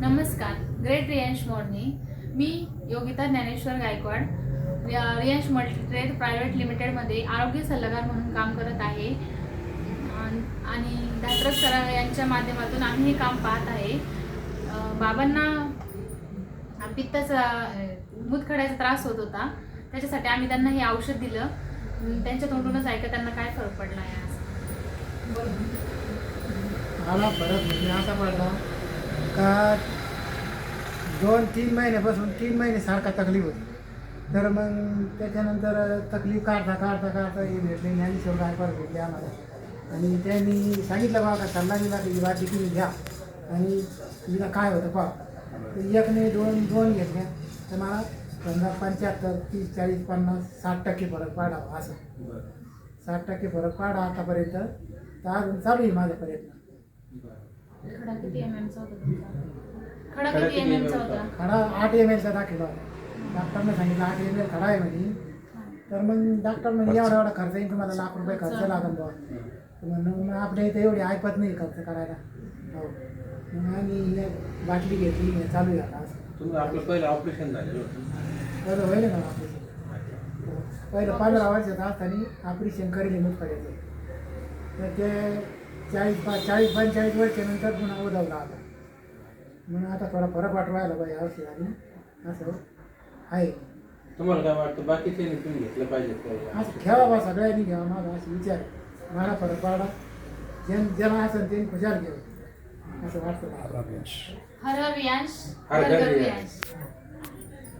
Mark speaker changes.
Speaker 1: नमस्कार. Great Riyansh morning मी योगिता ज्ञानेश्वर गायकवाड. रिया- रियांश मल्टीट्रेड प्रायव्हेट लिमिटेडमध्ये आरोग्य सल्लागार म्हणून काम करत आहे. आणि धात्रक सर यांच्या माध्यमातून आम्ही हे काम पाहत आहे. बाबांना पित्ताचा मुतखड्याचा त्रास होत होता. त्याच्यासाठी आम्ही त्यांना हे औषध दिलं. त्यांच्या तोंडूनच ऐका त्यांना काय फरक पडला आहे आज
Speaker 2: मला फरक म्हणजे असा पडला का दोन तीन महिन्यापासून तीन महिने सारखा तकलीफ होती. तर मग त्याच्यानंतर तकलीफ काढता काढता काढता हे भेटले. ज्ञानेश्वर गायकवाड भेटले आम्हाला. आणि त्यांनी सांगितलं बा का सल्ला दिला की बाटली तुम्ही घ्या. आणि तिला काय होतं पहा. तर एकने दोन दोन घेतल्या. तर मला समजा पंच्याहत्तर तीस चाळीस पन्नास साठ टक्के फरक पाडावा असं. साठ टक्के फरक पाडा आतापर्यंत. तर अजून चालू आहे माझा प्रयत्न
Speaker 1: खडा किती एम एमचा होता तुमचा? खडा
Speaker 3: खडा
Speaker 1: किती
Speaker 3: किती
Speaker 1: एम एमचा
Speaker 3: MM
Speaker 1: होता?
Speaker 2: खडा आठ एम एलचा दाखला डॉक्टरने सांगितलं आठ एम एल खडा आहे म्हणे. तर मग डॉक्टर म्हणजे एवढा एवढा खर्च येईल तुम्हाला लाख रुपये खर्च लागेल बुवा. तर म्हणून मग आपल्या इथे एवढी ऐपत नाही खर्च करायला. हो. मग आम्ही बाटली घेतली हे चालू झाला असं.
Speaker 3: आपलं पहिलं ऑपरेशन झालेलं होतं.
Speaker 2: होईल ना ऑपरेशन पहिलं पंधरा वर्षात असताना ऑपरेशन करेल मग करायचं तर ते चाळीस पा चाळीस पंचेचाळीस वर्षानंतर पुन्हा उदवला आता. म्हणून आता थोडा फरक वाटू राहिला पाहिजे औषधाने असं आहे.
Speaker 3: तुम्हाला काय वाटतं बाकीचे तुम्ही घेतलं पाहिजे?
Speaker 2: असं घ्यावा बा सगळ्यांनी घ्यावा माझा असं विचार आहे. मला फरक पडला ज्या ज्याला असेल त्यांनी खुशाल घ्यावं असं वाटतं मला.
Speaker 1: हर हर